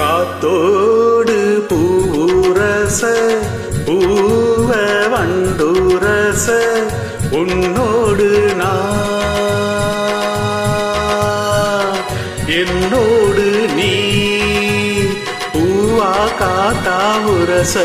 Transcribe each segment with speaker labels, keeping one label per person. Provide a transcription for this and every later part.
Speaker 1: காத்தோடு பூரச பூவ வண்டூரச உன்னோடு நான்.
Speaker 2: என்னோடு காத்தா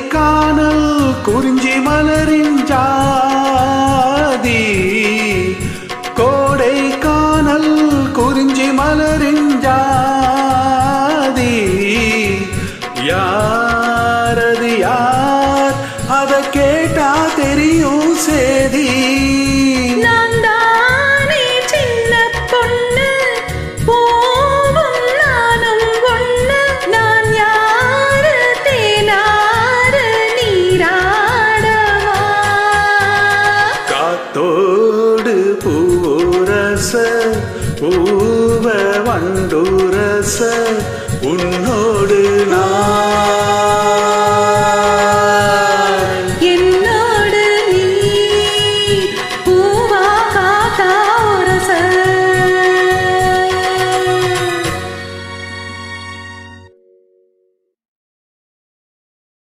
Speaker 2: காணல் குறிஞ்சி மலரின் ஜாதி. கோடை காணல் குறிஞ்சி மலரின் ஜாதி. யாரது யார்? அதை கேட்டா தெரியும் சேதி. பூரச பூவ வண்டூரச உன்னோடு நான்